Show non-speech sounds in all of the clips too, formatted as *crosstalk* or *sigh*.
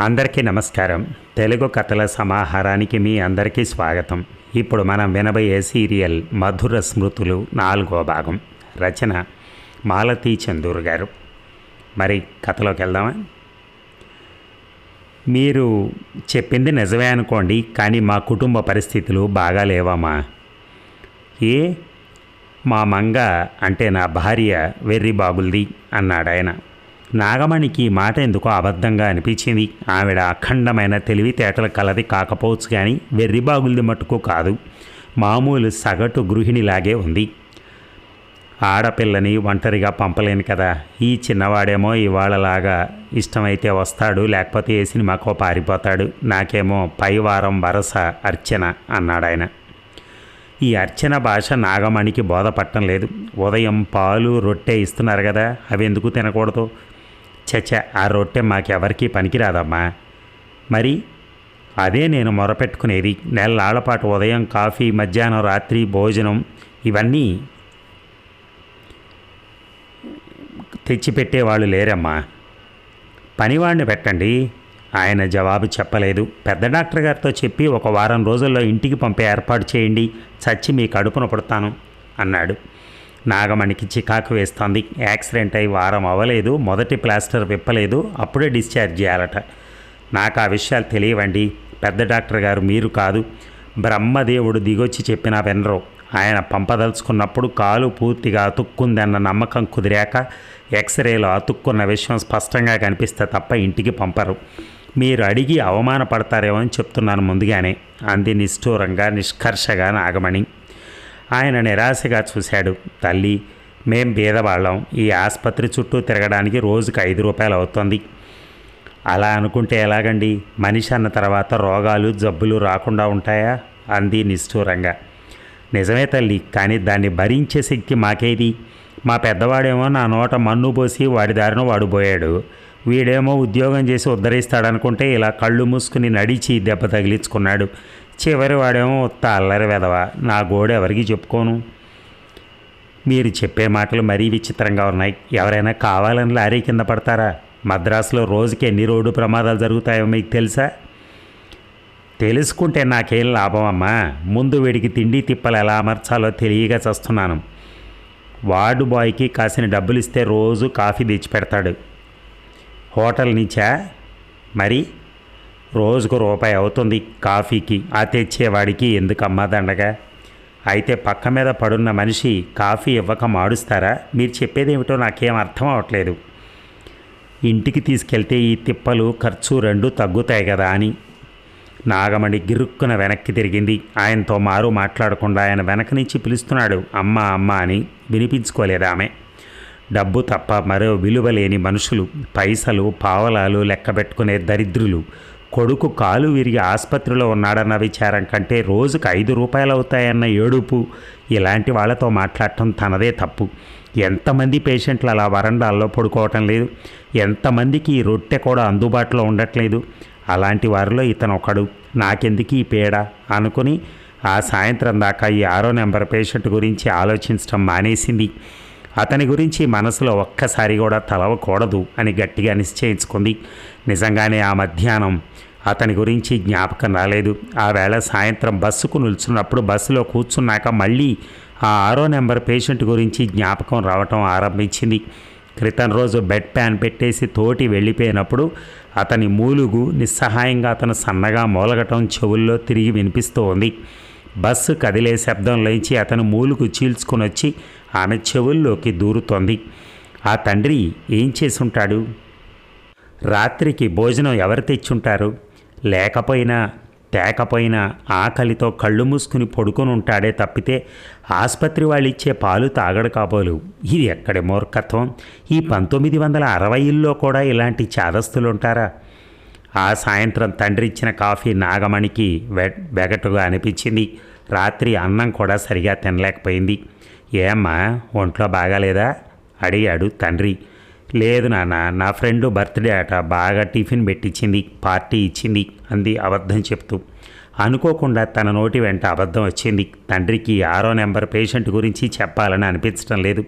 అందరికీ నమస్కారం. తెలుగు కథల సమాహారానికి మీ అందరికీ స్వాగతం. ఇప్పుడు మనం వినబోయే సీరియల్ మధుర స్మృతులు నాలుగో భాగం. రచన మాలతీ చందూర్ గారు. మరి కథలోకి వెళ్దామా? మీరు చెప్పింది నిజమే అనుకోండి కానీ మా కుటుంబ పరిస్థితులు బాగా లేవమ్మా. ఏ? మా మంగ అంటే నా భార్య వెర్రి బాగుల్ది అన్నాడు ఆయన నాగమణికి మాట ఎందుకో అబద్ధంగా అనిపించింది. ఆవిడ అఖండమైన తెలివితేటల కలది కాకపోవచ్చు కానీ వెర్రి బాగుల్ది మట్టుకు కాదు. మామూలు సగటు గృహిణిలాగే ఉంది. ఆడపిల్లని ఒంటరిగా పంపలేను కదా. ఈ చిన్నవాడేమో ఇవాళలాగా ఇష్టమైతే వస్తాడు లేకపోతే ఏ సినిమాకో పారిపోతాడు. నాకేమో పైవారం వరస అర్చన అన్నాడాయన. ఈ అర్చన భాష నాగమణికి బోధపట్టం లేదు. ఉదయం పాలు రొట్టె ఇస్తున్నారు కదా. అవి ఎందుకు తినకూడదు? చచ్చ ఆ రొట్టె మాకెవరికీ పనికిరాదమ్మా. మరి అదే నేను మొరపెట్టుకునేది. నెలలాళ్ళపాటు ఉదయం కాఫీ మధ్యాహ్నం రాత్రి భోజనం ఇవన్నీ తెచ్చిపెట్టేవాళ్ళు లేరమ్మా. పనివాడిని పెట్టండి. ఆయన జవాబు చెప్పలేదు. పెద్ద డాక్టర్ గారితో చెప్పి ఒక వారం రోజుల్లో ఇంటికి పంపే ఏర్పాటు చేయండి. చచ్చి మీ కడుపున పడతాను అన్నాడు. నాగమణికి చికాకు వేస్తోంది. యాక్సిడెంట్ అయి వారం అవ్వలేదు మొదటి ప్లాస్టర్ విప్పలేదు అప్పుడే డిశ్చార్జ్ చేయాలట. నాకు ఆ విషయాలు తెలియవండి. పెద్ద డాక్టర్ గారు మీరు కాదు. బ్రహ్మదేవుడు దిగొచ్చి చెప్పినా వినరు. ఆయన పంపదలుచుకున్నప్పుడు కాలు పూర్తిగా అతుక్కుందన్న నమ్మకం కుదిరాక ఎక్స్రేలో అతుక్కున్న విషయం స్పష్టంగా కనిపిస్తే తప్ప ఇంటికి పంపరు. మీరు అడిగి అవమానపడతారేమో అని చెప్తున్నాను ముందుగానే అంది నిష్ఠూరంగా నిష్కర్షగా నాగమణి. ఆయన నిరాశగా చూశాడు. తల్లి మేం బీదవాళ్ళం ఈ ఆసుపత్రి చుట్టూ తిరగడానికి రోజుకి ఐదు రూపాయలు అవుతుంది. అలా అనుకుంటే ఎలాగండి? మనిషి అన్న తర్వాత రోగాలు జబ్బులు రాకుండా ఉంటాయా? అంది నిష్ఠూరంగా. నిజమే తల్లి కానీ దాన్ని భరించే శక్తి మాకేది? మా పెద్దవాడేమో నా నోట మన్ను పోసి వాడి దారిన వాడు పోయాడు. వీడేమో ఉద్యోగం చేసి ఉద్ధరిస్తాడనుకుంటే ఇలా కళ్ళు మూసుకుని నడిచి దెబ్బ తగిలించుకున్నాడు. చివరి వాడేమో తల్లరి అల్లరి వెదవ నా గోడు ఎవరికి చెప్పుకోను? మీరు చెప్పే మాటలు మరీ విచిత్రంగా ఉన్నాయి. ఎవరైనా కావాలని లారీ కింద పడతారా? మద్రాసులో రోజుకి ఎన్ని రోడ్డు ప్రమాదాలు జరుగుతాయో మీకు తెలుసా? తెలుసుకుంటే నాకేం లాభం అమ్మా. ముందు వీడికి తిండి తిప్పలు ఎలా అమర్చాలో తెలియగా చస్తున్నాను. వార్డు బాయ్కి కాసిన డబ్బులు ఇస్తే రోజు కాఫీ తెచ్చి పెడతాడు. హోటల్ నుంచా? మరి? రోజుకు రూపాయి అవుతుంది కాఫీకి ఆ తెచ్చేవాడికి ఎందుకమ్మా దండగా? అయితే పక్క మీద పడున్న మనిషి కాఫీ ఇవ్వక మాడుస్తారా? మీరు చెప్పేదేమిటో నాకేం అర్థం అవట్లేదు. ఇంటికి తీసుకెళ్తే ఈ తిప్పలు ఖర్చు రెండు తగ్గుతాయి కదా అని. నాగమణి గిరుక్కున వెనక్కి తిరిగింది. ఆయనతో మారు మాట్లాడకుండా ఆయన వెనక నుంచి పిలుస్తున్నాడు అమ్మ అమ్మ అని వినిపించుకోలేదు ఆమె. డబ్బు తప్ప మరో విలువ లేని మనుషులు పైసలు పావలాలు లెక్క పెట్టుకునే దరిద్రులు కొడుకు కాలు విరిగి ఆసుపత్రిలో ఉన్నాడన్న విచారం కంటే రోజుకు ఐదు రూపాయలు అవుతాయన్న ఏడుపు ఇలాంటి వాళ్ళతో మాట్లాడటం తనదే తప్పు. ఎంతమంది పేషెంట్లు అలా వరండాల్లో పడుకోవటం లేదు. ఎంతమందికి ఈ రొట్టె కూడా అందుబాటులో ఉండట్లేదు. అలాంటి వారిలో ఇతను ఒకడు నాకెందుకు ఈ పేడ? అనుకుని ఆ సాయంత్రం దాకా ఈ ఆరో నెంబర్ పేషెంట్ గురించి ఆలోచించడం మానేసింది. అతని గురించి మనసులో ఒక్కసారి కూడా తలవకూడదు అని గట్టిగా నిశ్చయించుకుంది. నిజంగానే ఆ మధ్యాహ్నం అతని గురించి జ్ఞాపకం రాలేదు. ఆ వేళ సాయంత్రం బస్సుకు నిల్చున్నప్పుడు బస్సులో కూర్చున్నాక మళ్ళీ ఆ ఆరో నెంబర్ పేషెంట్ గురించి జ్ఞాపకం రావటం ఆరంభించింది. క్రితం రోజు బెడ్ ప్యాన్ పెట్టేసి తోటి వెళ్ళిపోయినప్పుడు అతని మూలుగు నిస్సహాయంగా అతను సన్నగా మూలగటం చెవుల్లో తిరిగి వినిపిస్తూ ఉంది బస్సు కదిలే శబ్దం లేచి అతను మూలుగు చీల్చుకుని వచ్చి ఆమె చెవుల్లోకి దూరుతోంది. ఆ తండ్రి ఏం చేసుంటాడు రాత్రికి భోజనం ఎవరు తెచ్చుంటారు? లేకపోయినా తేకపోయినా ఆకలితో కళ్ళు మూసుకుని పడుకొని ఉంటాడే తప్పితే ఆసుపత్రి వాళ్ళు ఇచ్చే పాలు తాగడు కాబోలు. ఇది ఎక్కడి మూర్ఖత్వం? ఈ పంతొమ్మిది వందల అరవైల్లో కూడా ఇలాంటి చాదస్తులు ఉంటారా ఆ సాయంత్రం తండ్రి ఇచ్చిన కాఫీ నాగమణికి వె వెగటుగా అనిపించింది. రాత్రి అన్నం కూడా సరిగా తినలేకపోయింది. ఏమ్మా ఒంట్లో బాగాలేదా? అడిగాడు తండ్రి. లేదు నాన్న నా ఫ్రెండ్ బర్త్డే ఆట బాగా టిఫిన్ పెట్టించింది పార్టీ ఇచ్చింది అంది అబద్ధం చెప్తూ. అనుకోకుండా తన నోటి వెంట అబద్ధం వచ్చింది. తండ్రికి ఆరో నెంబర్ పేషెంట్ గురించి చెప్పాలని అనిపించడం లేదు.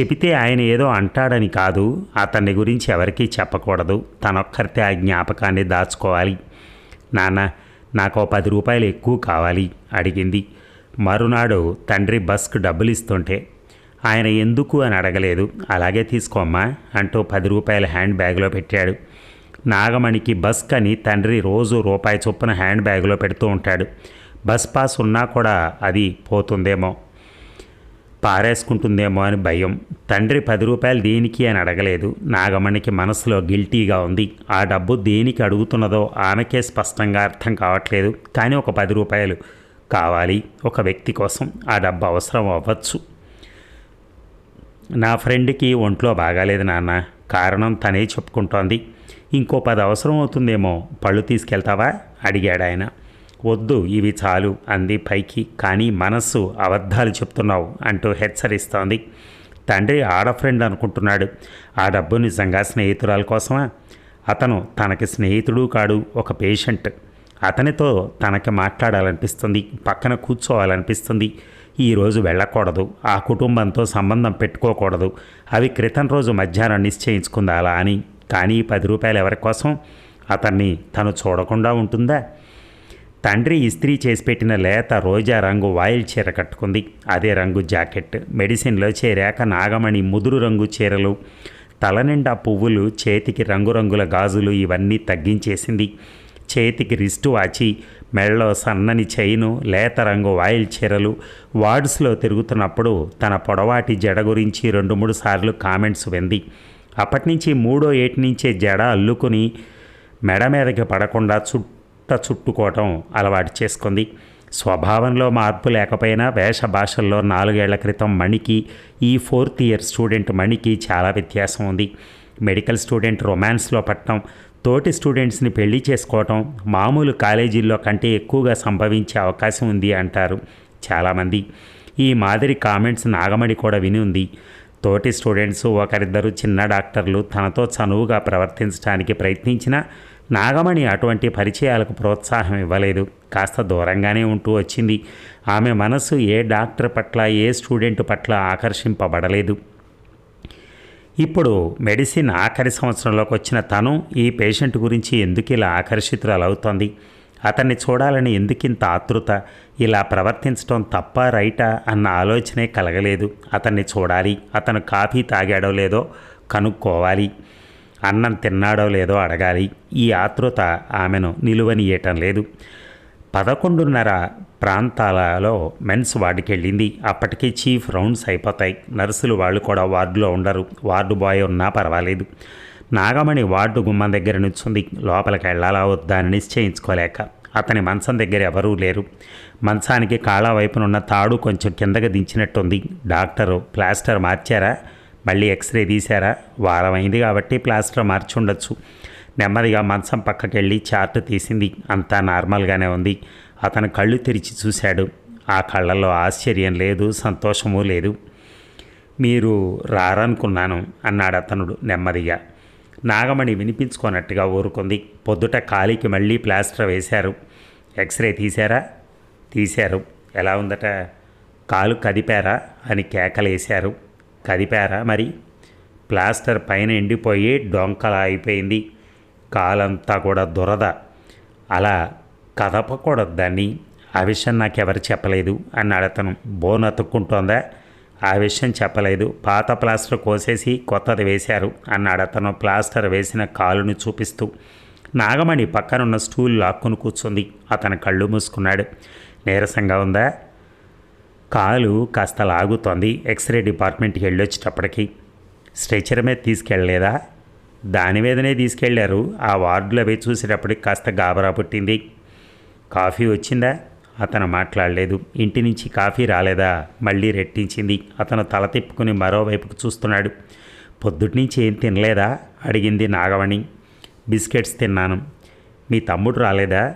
చెబితే ఆయన ఏదో అంటాడని కాదు అతన్ని గురించి ఎవరికీ చెప్పకూడదు. తనొక్కరితే ఆ జ్ఞాపకాన్ని దాచుకోవాలి. నాన్న నాకు పది రూపాయలు ఎక్కువ కావాలి అడిగింది. మరునాడు తండ్రి బస్కు డబ్బులు ఇస్తుంటే ఆయన ఎందుకు అని అడగలేదు. అలాగే తీసుకోమ్మా అంటూ పది రూపాయల హ్యాండ్ బ్యాగ్లో పెట్టాడు. నాగమణికి బస్ కని తండ్రి రోజు రూపాయి చొప్పున హ్యాండ్ బ్యాగ్లో పెడుతూ ఉంటాడు. బస్ పాస్ ఉన్నా కూడా అది పోతుందేమో పారేసుకుంటుందేమో అని భయం. తండ్రి పది రూపాయలు దేనికి అని అడగలేదు. నాగమణికి మనసులో గిల్టీగా ఉంది. ఆ డబ్బు దేనికి అడుగుతున్నదో ఆమెకే స్పష్టంగా అర్థం కావట్లేదు. కానీ ఒక పది రూపాయలు కావాలి ఒక వ్యక్తి కోసం. ఆ డబ్బు అవసరం అవ్వచ్చు. నా ఫ్రెండ్కి ఒంట్లో బాగాలేదు నాన్న. కారణం తనే చెప్పుకుంటోంది. ఇంకో పది అవసరం అవుతుందేమో పళ్ళు తీసుకెళ్తావా? అడిగాడు ఆయన వద్దు ఇవి చాలు అంది పైకి. కానీ మనస్సు అబద్ధాలు చెప్తున్నావు అంటూ హెచ్చరిస్తోంది. తండ్రి ఆడ ఫ్రెండ్ అనుకుంటున్నాడు. ఆ డబ్బు నిజంగా స్నేహితురాల కోసమా? అతను తనకి స్నేహితుడు కాడు ఒక పేషెంట్. అతనితో తనకి మాట్లాడాలనిపిస్తుంది పక్కన కూర్చోవాలనిపిస్తుంది. ఈరోజు వెళ్ళకూడదు. ఆ కుటుంబంతో సంబంధం పెట్టుకోకూడదు. అవి క్రితం రోజు మధ్యాహ్నం నిశ్చయించుకుందాలా అని. కానీ పది రూపాయలు ఎవరి కోసం? అతన్ని తను చూడకుండా ఉంటుందా? తండ్రి ఇస్త్రీ చేసి పెట్టిన లేత రోజా రంగు వాయిల్ చీర కట్టుకుంది. అదే రంగు జాకెట్. మెడిసిన్లో చేరాక నాగమణి ముదురు రంగు చీరలు తలనిండా పువ్వులు చేతికి రంగురంగుల గాజులు ఇవన్నీ తగ్గించేసింది. చేతికి రిస్టు వాచి మెళ్ళలో సన్నని చైను లేత రంగు వాయిల్ చీరలు వార్డ్స్లో తిరుగుతున్నప్పుడు తన పొడవాటి జడ గురించి రెండు మూడు సార్లు కామెంట్స్ వింది. అప్పటి నుంచి మూడో ఏటి నుంచే జడ అల్లుకుని మెడ మీదకి పడకుండా చుట్ట చుట్టుకోవటం అలవాటు చేసుకుంది. స్వభావంలో మార్పు లేకపోయినా వేష భాషల్లో నాలుగేళ్ళ క్రితం మణికి ఈ ఫోర్త్ ఇయర్ స్టూడెంట్ మణికి చాలా వ్యత్యాసం ఉంది. మెడికల్ స్టూడెంట్ రొమాన్స్లో పట్టడం తోటి స్టూడెంట్స్ని పెళ్ళి చేసుకోవటం మామూలు కాలేజీల్లో కంటే ఎక్కువగా సంభవించే అవకాశం ఉంది అంటారు చాలామంది. ఈ మాదిరి కామెంట్స్ నాగమణి కూడా విని ఉంది. తోటి స్టూడెంట్స్ ఒకరిద్దరు చిన్న డాక్టర్లు తనతో చనువుగా ప్రవర్తించడానికి ప్రయత్నించినా నాగమణి అటువంటి పరిచయాలకు ప్రోత్సాహం ఇవ్వలేదు. కాస్త దూరంగానే ఉంటూ వచ్చింది. ఆమె మనసు ఏ డాక్టర్ పట్ల ఏ స్టూడెంట్ పట్ల ఆకర్షింపబడలేదు. ఇప్పుడు మెడిసిన్ ఆఖరి సంవత్సరంలోకి వచ్చిన తను ఈ పేషెంట్ గురించి ఎందుకు ఇలా ఆకర్షితురాలవుతోంది? అతన్ని చూడాలని ఎందుకింత ఆతృత? ఇలా ప్రవర్తించడం తప్ప రైటా అన్న ఆలోచనే కలగలేదు. అతన్ని చూడాలి. అతను కాఫీ తాగాడో లేదో కనుక్కోవాలి. అన్నం తిన్నాడో లేదో అడగాలి. ఈ ఆతృత ఆమెను నిలువనియటం లేదు. పదకొండున్నర ప్రాంతాలలో మెన్స్ వార్డుకి వెళ్ళింది అప్పటికి చీఫ్ రౌండ్స్ అయిపోతాయి. నర్సులు వాళ్ళు కూడా వార్డులో ఉండరు. వార్డు బాయ్ ఉన్నా పర్వాలేదు. నాగమణి వార్డు గుమ్మం దగ్గర నుంచుంది. లోపలికి వెళ్ళాలా వద్దా అని నిశ్చయించుకోలేక. అతని మంచం దగ్గర ఎవరూ లేరు. మంచానికి కాళ్ళ వైపునున్న తాడు కొంచెం కిందకి దించినట్టుంది. Doctor plaster మార్చారా? మళ్ళీ ఎక్స్రే తీశారా? వారం అయింది కాబట్టి ప్లాస్టర్ మార్చి ఉండొచ్చు నెమ్మదిగా మంచం పక్కకెళ్ళి చార్ట్ తీసింది. అంతా నార్మల్గానే ఉంది. అతను కళ్ళు తెరిచి చూశాడు. ఆ కళ్ళల్లో ఆశ్చర్యం లేదు సంతోషము లేదు. మీరు రారనుకున్నాను అన్నాడు అతనుడు నెమ్మదిగా. నాగమణి వినిపించుకోనట్టుగా ఊరుకుంది. పొద్దుట కాలికి మళ్ళీ ప్లాస్టర్ వేశారు. ఎక్స్రే తీశారా? తీశారు. ఎలా ఉందట? కాలు కదిపారా? అని కేకలేశారు. కదిపారా మరి? ప్లాస్టర్ పైన ఎండిపోయి డొంకలా అయిపోయింది. కాలంతా కూడా దురద. అలా కదపకూడదు దాన్ని ఆ విషయం నాకెవరు చెప్పలేదు అన్నాడు అతను. బోన్ అతుక్కుంటోందా? ఆ విషయం చెప్పలేదు. పాత ప్లాస్టర్ కోసేసి కొత్తది వేశారు అన్నాడు అతను ప్లాస్టర్ వేసిన కాలుని చూపిస్తూ. నాగమణి పక్కనున్న స్టూల్ లాక్కుని కూర్చుంది. అతను కళ్ళు మూసుకున్నాడు. నీరసంగా ఉందా? కాలు కాస్త లాగుతోంది. ఎక్స్రే డిపార్ట్మెంట్కి వెళ్ళొచ్చేటప్పటికి. స్ట్రెచర్ మీద తీసుకెళ్ళలేదా? దాని మీదనే తీసుకెళ్ళారు. ఆ వార్డులో అవి చూసేటప్పటికి కాస్త గాబరా పుట్టింది. కాఫీ వచ్చిందా? అతను మాట్లాడలేదు. ఇంటి నుంచి కాఫీ రాలేదా? మళ్ళీ రెట్టించింది. అతను తల తిప్పుకుని మరోవైపుకు చూస్తున్నాడు. పొద్దుటి నుంచి ఏం తినలేదా? అడిగింది నాగవణి బిస్కెట్స్ తిన్నాను. మీ తమ్ముడు రాలేదా?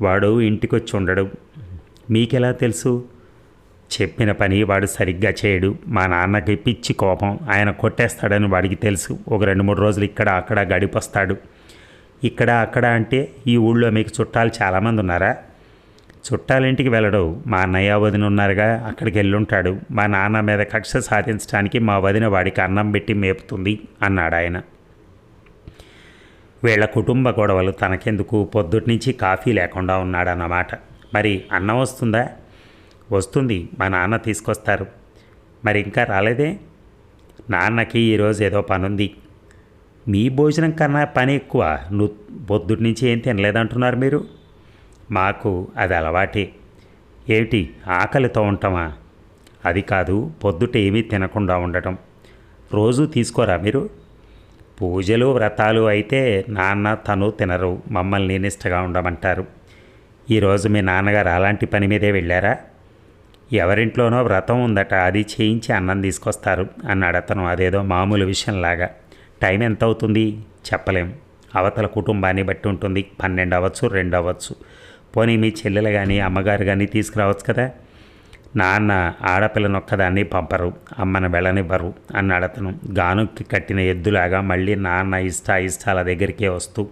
వాడు ఇంటికొచ్చి ఉండడు. మీకెలా తెలుసు? చెప్పిన పని వాడు సరిగ్గా చేయడు. మా నాన్నకి పిచ్చి కోపం. ఆయన కొట్టేస్తాడని వాడికి తెలుసు. ఒక రెండు మూడు రోజులు ఇక్కడ అక్కడ గడిపొస్తాడు. ఇక్కడ అక్కడ అంటే ఈ ఊళ్ళో మీకు చుట్టాలు చాలామంది ఉన్నారా? చుట్టాలింటికి వెళ్ళడు. మా అన్నయ్య వదిన ఉన్నారుగా అక్కడికి వెళ్ళుంటాడు. మా నాన్న మీద కక్ష సాధించడానికి మా వదిన వాడికి అన్నం పెట్టి మేపుతుంది అన్నాడు ఆయన. వీళ్ళ కుటుంబ గొడవలు తనకెందుకు? పొద్దుటి నుంచి కాఫీ లేకుండా ఉన్నాడన్నమాట. మరి అన్నం వస్తుందా? వస్తుంది మా నాన్న తీసుకొస్తారు. మరి ఇంకా రాలేదే? నాన్నకి ఈరోజు ఏదో పనుంది. మీ భోజనం కన్నా పని ఎక్కువ. నువ్వు పొద్దుటి నుంచి ఏం తినలేదంటున్నారు మీరు? మాకు అది అలవాటే. ఏమిటి ఆకలితో ఉంటామా? అది కాదు పొద్దుట ఏమీ తినకుండా ఉండటం. రోజు తీసుకోరా మీరు? పూజలు వ్రతాలు అయితే నాన్న తను తినరు. మమ్మల్ని నిష్టగా ఉండమంటారు. ఈరోజు మీ నాన్నగారు అలాంటి పని మీదే వెళ్ళారా? ఎవరింట్లోనో వ్రతం ఉందట అది చేయించి అన్నం తీసుకొస్తారు అన్నాడు అతను అదేదో మామూలు విషయంలాగా. టైం ఎంత అవుతుంది చెప్పలేం. అవతల కుటుంబాన్ని బట్టి ఉంటుంది. పన్నెండు అవ్వచ్చు రెండు అవ్వచ్చు పోనీ మీ చెల్లెలు కానీ అమ్మగారు కానీ తీసుకురావచ్చు కదా? నాన్న ఆడపిల్లనొక్కదాన్ని పంపరు అమ్మను వెళ్ళనివ్వరు అన్నాడు అతను. గానుక్కి కట్టిన ఎద్దులాగా మళ్ళీ నాన్న ఇష్ట ఇష్టాల దగ్గరికే వస్తూ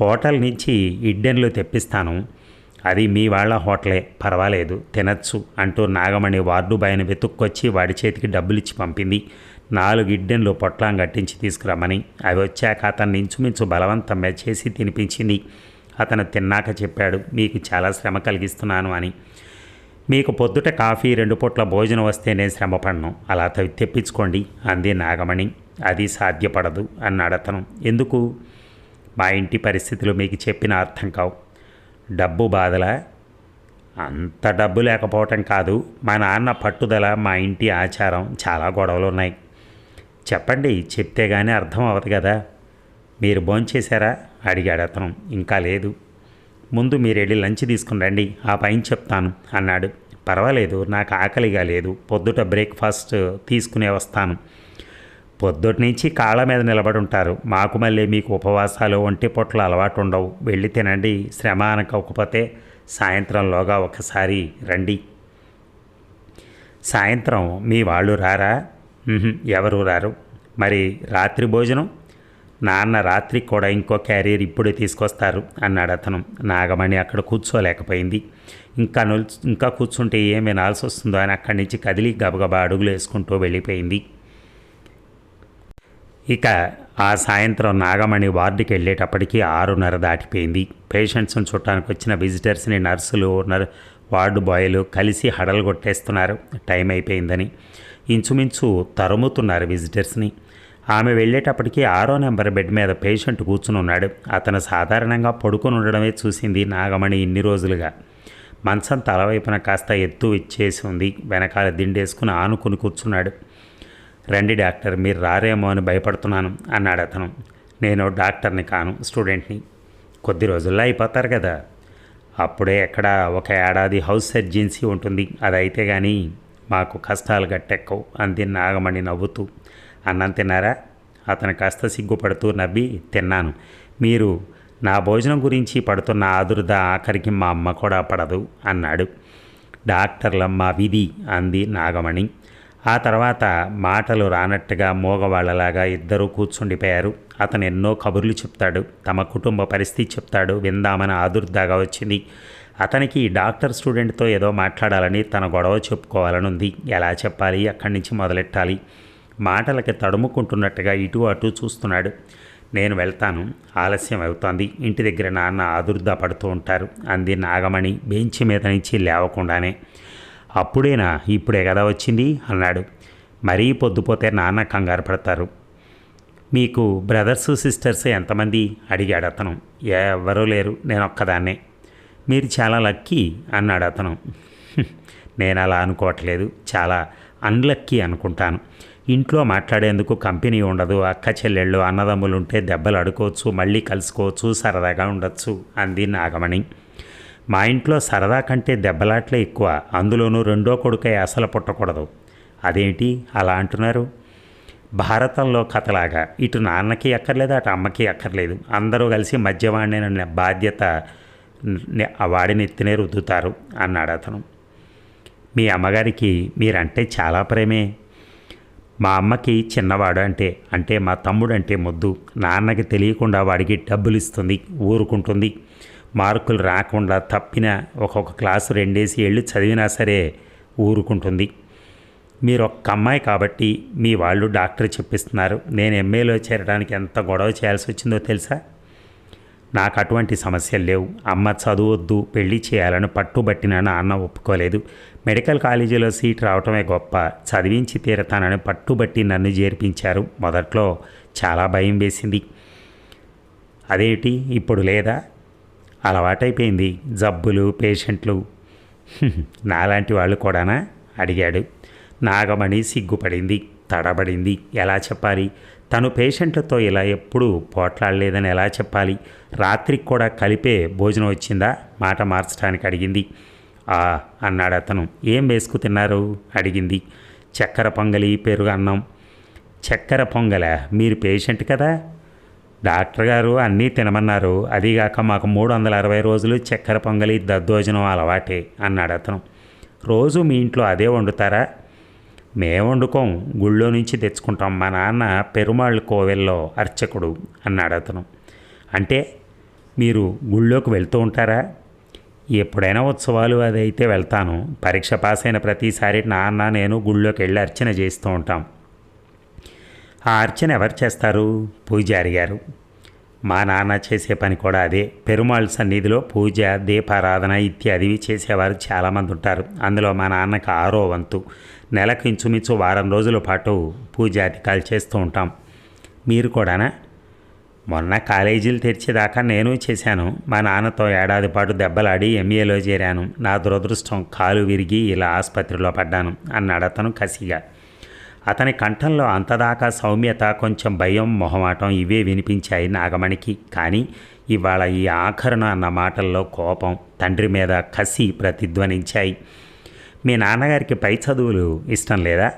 హోటల్ నుంచి ఇడ్డెన్లు తెప్పిస్తాను అది మీ వాళ్ళ హోటలే. పర్వాలేదు. తినచ్చు అంటూ నాగమణి వార్డు బాయ్ని వెతుక్కొచ్చి వాడి చేతికి డబ్బులు ఇచ్చి పంపింది. నాలుగు ఇడ్డెన్లు పొట్లాం కట్టించి తీసుకురమ్మని. అవి వచ్చాక అతన్ని ఇంచుమించు బలవంతం మీద చేసి తినిపించింది. అతను తిన్నాక చెప్పాడు మీకు చాలా శ్రమ కలిగిస్తున్నాను అని. మీకు పొద్దుట కాఫీ రెండు పూట్ల భోజనం వస్తేనే శ్రమపడను అలా తె- తెప్పించుకోండి అంది నాగమణి. అది సాధ్యపడదు అన్నాడు అతను ఎందుకు? మా ఇంటి పరిస్థితులు మీకు చెప్పిన అర్థం కావు. డబ్బు బాధల? అంత డబ్బు లేకపోవటం కాదు. మా నాన్న పట్టుదల మా ఇంటి ఆచారం చాలా గొడవలు ఉన్నాయి. చెప్పండి చెప్తే కానీ అర్థం అవ్వదు కదా. మీరు భోంచేశారా అడిగాడు అతను. ఇంకా లేదు. ముందు మీరు వెళ్ళి లంచ్ తీసుకుని రండి. ఆ పైన చెప్తాను అన్నాడు. పర్వాలేదు నాకు ఆకలిగా లేదు. పొద్దుట బ్రేక్ఫాస్ట్ తీసుకునే వస్తాను. పొద్దుటి నుంచి కాళ్ళ మీద నిలబడి ఉంటారు. మాకు మళ్ళీ మీకు ఉపవాసాలు ఒంటి పొట్ల అలవాటు ఉండవు. వెళ్ళి తినండి. శ్రమ అనకపోతే సాయంత్రంలోగా ఒకసారి రండి. సాయంత్రం మీ వాళ్ళు రారా? ఎవరు రారు? మరి రాత్రి భోజనం? నాన్న రాత్రి కూడా ఇంకో క్యారియర్ ఇప్పుడే తీసుకొస్తారు అన్నాడు అతను. నాగమణి అక్కడ కూర్చోలేకపోయింది. ఇంకా నిల్చు ఇంకా కూర్చుంటే ఏం వినాల్సి వస్తుందో అని అక్కడి నుంచి కదిలి గబగబా అడుగులు వేసుకుంటూ వెళ్ళిపోయింది. ఇక ఆ సాయంత్రం నాగమణి వార్డుకి వెళ్ళేటప్పటికి ఆరున్నర దాటిపోయింది. పేషెంట్స్ని చుట్టానికి వచ్చిన విజిటర్స్ని నర్సులు నర్ వార్డు బాయ్లు కలిసి హడలు కొట్టేస్తున్నారు. టైం అయిపోయిందని ఇంచుమించు తరుముతున్నారు విజిటర్స్ని. ఆమె వెళ్ళేటప్పటికి ఆరో నెంబర్ బెడ్ మీద పేషెంట్ కూర్చుని ఉన్నాడు. అతను సాధారణంగా పడుకొని ఉండడమే చూసింది నాగమణి ఇన్ని రోజులుగా. మంచం తలవైపున కాస్త ఎత్తు ఇచ్చేసి ఉంది. వెనకాల దిండేసుకుని ఆనుకుని కూర్చున్నాడు. రండి డాక్టర్ మీరు రారేమో అని భయపడుతున్నాను అన్నాడు అతను. నేను డాక్టర్ని కాను స్టూడెంట్ని. కొద్ది రోజుల్లో అయిపోతారు కదా. అప్పుడే ఎక్కడ ఒక ఏడాది హౌస్ సర్జెన్సీ ఉంటుంది. అదైతే కానీ మాకు కష్టాలు గట్టెక్కవు అంది నాగమణి నవ్వుతూ. అన్నం తిన్నారా? అతను కాస్త సిగ్గుపడుతూ నవ్వి తిన్నాను. మీరు నా భోజనం గురించి పడుతున్న ఆదుర్ద ఆఖరికి మా అమ్మ కూడా పడదు అన్నాడు. డాక్టర్లమ్మ విధి అంది నాగమణి. ఆ తర్వాత మాటలు రానట్టుగా మోగవాళ్ళలాగా ఇద్దరూ కూర్చుండిపోయారు. అతను ఎన్నో కబుర్లు చెప్తాడు. తమ కుటుంబ పరిస్థితి చెప్తాడు. విందామని ఆదుర్దాగా వచ్చింది. అతనికి డాక్టర్ స్టూడెంట్తో ఏదో మాట్లాడాలని తన గొడవ చెప్పుకోవాలని ఉంది ఎలా చెప్పాలి? అక్కడి నుంచి మొదలెట్టాలి? మాటలకి తడుముకుంటున్నట్టుగా ఇటు అటు చూస్తున్నాడు. నేను వెళ్తాను. ఆలస్యం అవుతోంది. ఇంటి దగ్గర నాన్న ఆదుర్దా పడుతూ ఉంటారు. అంది నాగమణి బెంచి మీద నుంచి లేవకుండానే. అప్పుడేనా? ఇప్పుడే కదా వచ్చింది? అన్నాడు. మరీ పొద్దుపోతే నాన్న కంగారు పడతారు. మీకు బ్రదర్స్ సిస్టర్స్ ఎంతమంది? అడిగాడు అతను. ఎవరూ లేరు. నేను ఒక్కదాన్నే. మీరు చాలా లక్కీ అన్నాడు అతను. *laughs* నేను అలా అనుకోవట్లేదు. చాలా అన్లక్కీ అనుకుంటాను. ఇంట్లో మాట్లాడేందుకు కంపెనీ ఉండదు. అక్క చెల్లెళ్ళు అన్నదమ్ములు ఉంటే దెబ్బలు అడుకోవచ్చు మళ్ళీ కలుసుకోవచ్చు. సరదాగా ఉండొచ్చు. అంది నాగమణి. మా ఇంట్లో సరదా కంటే దెబ్బలాట్లే ఎక్కువ. అందులోనూ రెండో కొడుకై అసలు పుట్టకూడదు. అదేంటి అలా అంటున్నారు? భారతంలో కథలాగా. ఇటు నాన్నకి అక్కర్లేదు అటు అమ్మకి అక్కర్లేదు. అందరూ కలిసి మధ్యవాడిని బాధ్యత వాడిని ఎత్తినే రుద్దుతారు అన్నాడు అతను. మీ అమ్మగారికి మీరంటే చాలా ప్రేమే. మా అమ్మకి చిన్నవాడు అంటే అంటే మా తమ్ముడు అంటే ముద్దు. నాన్నకి తెలియకుండా వాడికి డబ్బులు ఇస్తుంది ఊరుకుంటుంది. మార్కులు రాకుండా తప్పిన ఒక్కొక్క క్లాసు రెండేసి ఏళ్ళు చదివినా సరే ఊరుకుంటుంది. మీరు ఒక్క అమ్మాయి కాబట్టి మీ వాళ్ళు డాక్టర్ చెప్పిస్తున్నారు. నేను ఎంఏలో చేరడానికి ఎంత గొడవ చేయాల్సి వచ్చిందో తెలుసా? నాకు అటువంటి సమస్యలు లేవు. అమ్మ చదువొద్దు పెళ్ళి చేయాలని పట్టుబట్టిన నాన్న ఒప్పుకోలేదు. మెడికల్ కాలేజీలో సీట్ రావటమే గొప్ప. చదివించి తీరతానని పట్టుబట్టి నన్ను చేర్పించారు. మొదట్లో చాలా భయం వేసింది. అదేంటి? ఇప్పుడు లేదా? అలవాటైపోయింది. జబ్బులు పేషెంట్లు. *laughs* నాలాంటి వాళ్ళు కూడానా? అడిగాడు. నాగమణి సిగ్గుపడింది తడబడింది. ఎలా చెప్పాలి? తను పేషెంట్లతో ఇలా ఎప్పుడూ పోట్లాడలేదని ఎలా చెప్పాలి? రాత్రికి కూడా కలిపే భోజనం వచ్చిందా? మాట మార్చడానికి అడిగింది. ఆ అన్నాడు అతను. ఏం వేసుకు తిన్నారు? అడిగింది. చక్కెర పొంగలి పెరుగు అన్నం చక్కెర పొంగల? మీరు పేషెంట్ కదా? డాక్టర్ గారు అన్నీ తినమన్నారు. అదీగాక మాకు మూడు వందల అరవై రోజులు చక్కెర పొంగలి దద్దోజనం అలవాటే అన్నాడు అతను. రోజు మీ ఇంట్లో అదే వండుతారా? మేము వండుకోం గుళ్ళో నుంచి తెచ్చుకుంటాం. మా నాన్న పెరుమాళ్ళు కోవెల్లో అర్చకుడు అన్నాడు అతను. అంటే మీరు గుళ్ళోకి వెళ్తూ ఉంటారా? ఎప్పుడైనా ఉత్సవాలు అది అయితే వెళ్తాను. పరీక్ష పాస్ అయిన ప్రతిసారి నాన్న నేను గుళ్ళోకి వెళ్ళి అర్చన చేస్తూ ఉంటాం. ఆ అర్చన ఎవరు చేస్తారు? పూజారి గారు. మా నాన్న చేసే పని కూడా అదే. పెరుమాళ్ సన్నిధిలో పూజ దీపారాధన ఇత్యాదివి చేసేవారు చాలామంది ఉంటారు. అందులో మా నాన్నకు ఆరో వంతు. నెలకు ఇంచుమించు వారం రోజుల పాటు పూజాధికాలు చేస్తూ ఉంటాం. మీరు కూడానా? మొన్న కాలేజీలు తెరిచేదాకా నేను చేశాను. మా నాన్నతో ఏడాది పాటు దెబ్బలాడి ఎంఏలో చేరాను. నా దురదృష్టం కాలు విరిగి ఇలా ఆసుపత్రిలో పడ్డాను అన్నాడు అతను కసిగా. అతని కంఠంలో అంతదాకా సౌమ్యత కొంచెం భయం మొహమాటం ఇవే వినిపించాయి నాగమణికి. కానీ ఇవాళ ఈ ఆఖరణ అన్న మాటల్లో కోపం తండ్రి మీద కసి ప్రతిధ్వనించాయి. మీ నాన్నగారికి పై చదువులు ఇష్టం లేదా?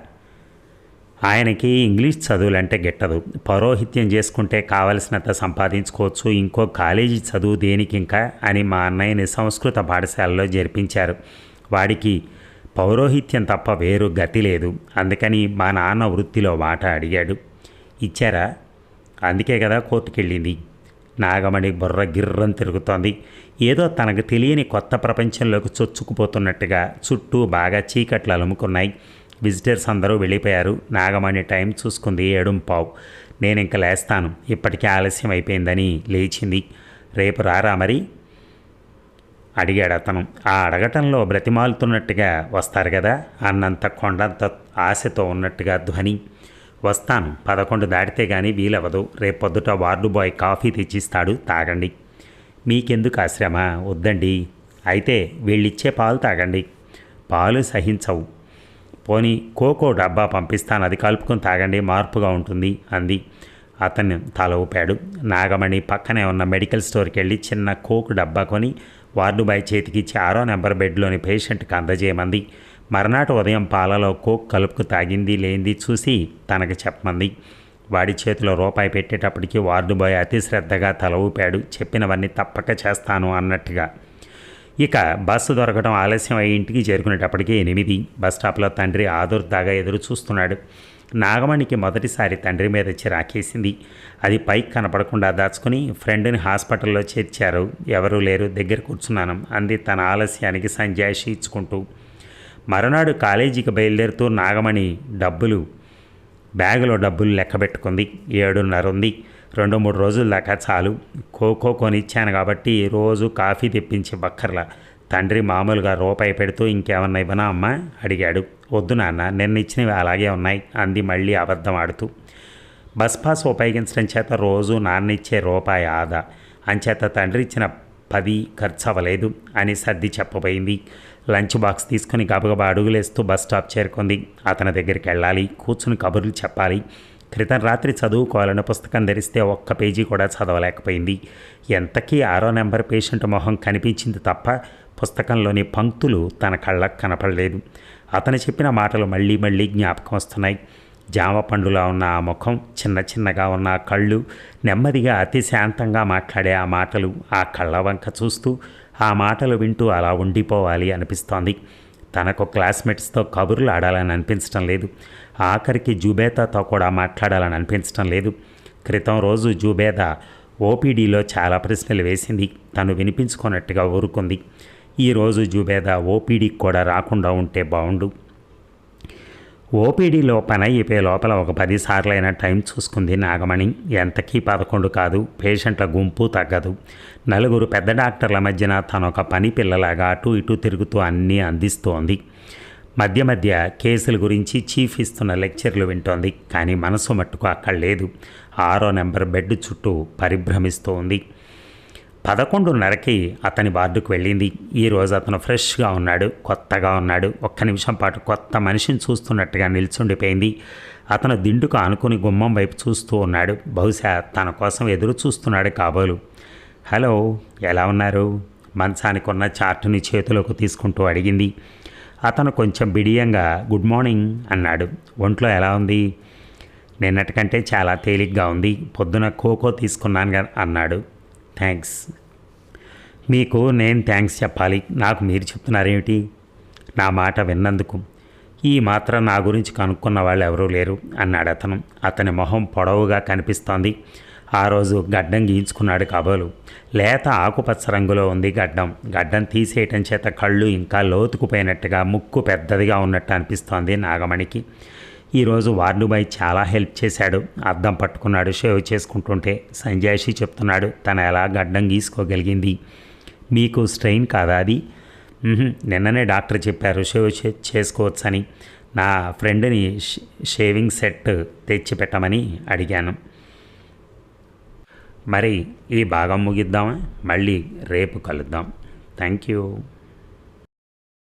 ఆయనకి ఇంగ్లీష్ చదువులంటే గిట్టదు. పౌరోహిత్యం చేసుకుంటే కావలసినంత సంపాదించుకోవచ్చు. ఇంకో కాలేజీ చదువు దేనికి ఇంకా అని మా అన్నయ్యని సంస్కృత పాఠశాలలో జరిపించారు. వాడికి పౌరోహిత్యం తప్ప వేరు గతి లేదు. అందుకని మా నాన్న వృత్తిలో మాట అడిగాడు. ఇచ్చారా? అందుకే కదా కోర్టుకెళ్ళింది. నాగమణి బుర్ర గిర్రం తిరుగుతోంది. ఏదో తనకు తెలియని కొత్త ప్రపంచంలోకి చొచ్చుకుపోతున్నట్టుగా చుట్టూ బాగా చీకట్లు అలుముకున్నాయి. విజిటర్స్ అందరూ వెళ్ళిపోయారు. నాగమణి టైం చూసుకుంది ఏడుం పావు నేను ఇంక లేస్తాను. ఇప్పటికే ఆలస్యం అయిపోయిందని లేచింది. రేపు రారా మరి? అడిగాడు అతను. ఆ అడగటంలో బ్రతిమాలుతున్నట్టుగా వస్తారు కదా అన్నంత కొండంత ఆశతో ఉన్నట్టుగా ధ్వని. వస్తాను. పదకొండు దాటితే కానీ వీలవ్వదు. రేపు పొద్దుట వార్డు బాయ్ కాఫీ తెచ్చిస్తాడు. తాగండి. మీకెందుకు ఆశ్రమ? వద్దండి. అయితే వీళ్ళిచ్చే పాలు తాగండి. పాలు సహించవు. పోనీ కోకో డబ్బా పంపిస్తాను. అది కలుపుకొని తాగండి. మార్పుగా ఉంటుంది అంది. అతను తల ఊపాడు. నాగమణి పక్కనే ఉన్న మెడికల్ స్టోర్కి వెళ్ళి చిన్న కోక్ డబ్బా కొని వార్డు బాయ్ చేతికిచ్చి ఆరో నెంబర్ బెడ్లోని పేషెంట్కి అందజేయమంది. మర్నాటి ఉదయం పాలలో కోక్ కలుపుకు తాగింది లేనిది చూసి తనకు చెప్పమంది. వాడి చేతిలో రూపాయి పెట్టేటప్పటికి వార్డు బాయ్ అతి శ్రద్ధగా తల ఊపాడు. చెప్పినవన్నీ తప్పక చేస్తాను అన్నట్టుగా. ఇక బస్సు దొరకడం ఆలస్యం అయ్యి ఇంటికి చేరుకునేటప్పటికి ఎనిమిది. బస్ స్టాప్లో తండ్రి ఆదుర్దాగా ఎదురు చూస్తున్నాడు. నాగమణికి మొదటిసారి తండ్రి మీద చిరాకేసింది. అది పైకి కనపడకుండా దాచుకుని ఫ్రెండ్ని హాస్పిటల్లో చేర్చారు. ఎవరూ లేరు దగ్గర కూర్చున్నాను అంది తన ఆలస్యానికి సంజాయిషి ఇచ్చుకుంటూ. మరునాడు కాలేజీకి బయలుదేరుతూ నాగమణి డబ్బులు బ్యాగులో డబ్బులు లెక్క పెట్టుకుంది. ఏడున్నర ఉంది. రెండు మూడు రోజుల దాకా చాలు. కోకో కొనిచ్చాను కాబట్టి రోజు కాఫీ తెప్పించి బక్కర్లా. తండ్రి మామూలుగా రూపాయి పెడుతూ ఇంకేమన్నా ఇవ్వనా అమ్మా? అడిగాడు. వద్దు నాన్న నిన్న ఇచ్చినవి అలాగే ఉన్నాయి అంది మళ్ళీ అబద్ధం ఆడుతూ. బస్ పాస్ ఉపయోగించడం చేత రోజు నాన్న ఇచ్చే రూపాయి ఆదా అంచేత తండ్రి ఇచ్చిన పది ఖర్చు అవ్వలేదు అని సర్ది చెప్పబోయింది. లంచ్ బాక్స్ తీసుకుని గబగబా అడుగులేస్తూ బస్ స్టాప్ చేరుకుంది. అతని దగ్గరికి వెళ్ళాలి కూర్చుని కబుర్లు చెప్పాలి. క్రితం రాత్రి చదువుకోవాలని పుస్తకం ధరిస్తే ఒక్క పేజీ కూడా చదవలేకపోయింది. ఎంతకీ ఆరో నెంబర్ పేషెంట్ మొహం కనిపించింది తప్ప పుస్తకంలోని పంక్తులు తన కళ్ళకు కనపడలేదు. అతను చెప్పిన మాటలు మళ్ళీ మళ్ళీ జ్ఞాపకం వస్తున్నాయి. జామ పండులా ఉన్న ఆ ముఖం చిన్న చిన్నగా ఉన్న ఆ కళ్ళు నెమ్మదిగా అతి శాంతంగా మాట్లాడే ఆ మాటలు ఆ కళ్ళ వంక చూస్తూ ఆ మాటలు వింటూ అలా ఉండిపోవాలి అనిపిస్తోంది. తనకు క్లాస్మేట్స్తో కబుర్లు ఆడాలని అనిపించడం లేదు. ఆఖరికి జుబేతాతో కూడా మాట్లాడాలని అనిపించడం లేదు. క్రితం రోజు జుబేదా ఓపీడీలో చాలా ప్రశ్నలు వేసింది. తను వినిపించుకున్నట్టుగా ఊరుకుంది. ఈరోజు జుబేదా ఓపీడీకి కూడా రాకుండా ఉంటే బాగుండు ఓపీడీలో పని అయిపోయే లోపల ఒక పదిసార్లైనా టైం చూసుకుంది నాగమణి. ఎంతకీ పదకొండు కాదు పేషెంట్ల గుంపు తగ్గదు. నలుగురు పెద్ద డాక్టర్ల మధ్యన తను ఒక పని పిల్లలాగా అటు ఇటు తిరుగుతూ అన్నీ అందిస్తోంది. మధ్య మధ్య కేసుల గురించి చీఫ్ ఇస్తున్న లెక్చర్లు వింటోంది. కానీ మనసు మట్టుకు అక్కడ లేదు. ఆరో నెంబర్ బెడ్ చుట్టూ పరిభ్రమిస్తోంది. పదకొండున్నరకి అతని వార్డుకు వెళ్ళింది. ఈరోజు అతను ఫ్రెష్గా ఉన్నాడు కొత్తగా ఉన్నాడు. ఒక్క నిమిషం పాటు కొత్త మనిషిని చూస్తున్నట్టుగా నిల్చుండిపోయింది. అతను దిండుకు ఆనుకుని గుమ్మం వైపు చూస్తూ ఉన్నాడు. బహుశా తన కోసం ఎదురు చూస్తున్నాడు కాబోలు. హలో ఎలా ఉన్నారు? మంచానికి ఉన్న చార్టుని చేతిలోకి తీసుకుంటూ అడిగింది. అతను కొంచెం బిడియంగా గుడ్ మార్నింగ్ అన్నాడు. ఒంట్లో ఎలా ఉంది? నిన్నటికంటే చాలా తేలిగ్గా ఉంది. పొద్దున కోకో తీసుకున్నాను అన్నాడు. థ్యాంక్స్. మీకు నేను థ్యాంక్స్ చెప్పాలి. నాకు మీరు చెప్తున్నారేమిటి? నా మాట విన్నందుకు. ఈ మాత్రం నా గురించి కనుక్కున్న వాళ్ళు ఎవరూ లేరు అన్నాడు అతను. అతని మొహం పొడవుగా కనిపిస్తోంది. ఆ రోజు గడ్డం గీయించుకున్నాడు కాబోలు. లేత ఆకుపచ్చ రంగులో ఉంది గడ్డం. గడ్డం తీసేయటం చేత కళ్ళు ఇంకా లోతుకుపోయినట్టుగా ముక్కు పెద్దదిగా ఉన్నట్టు అనిపిస్తోంది నాగమణికి. ఈరోజు వార్డుబాయ్ చాలా హెల్ప్ చేశాడు. అద్దం పట్టుకున్నాడు షేవ్ చేసుకుంటుంటే సంజాయిషి చెప్తున్నాడు తను ఎలా గడ్డం గీసుకోగలిగింది? మీకు స్ట్రెయిన్ కాదా అది? నిన్ననే డాక్టర్ చెప్పారు షేవ్ చే- చేసుకోవచ్చని. నా ఫ్రెండ్ని షేవింగ్ సెట్ తెచ్చి పెట్టమని అడిగాను. మరి ఈ భాగం ముగిద్దామా? మళ్ళీ రేపు కలుద్దాం. Thank you.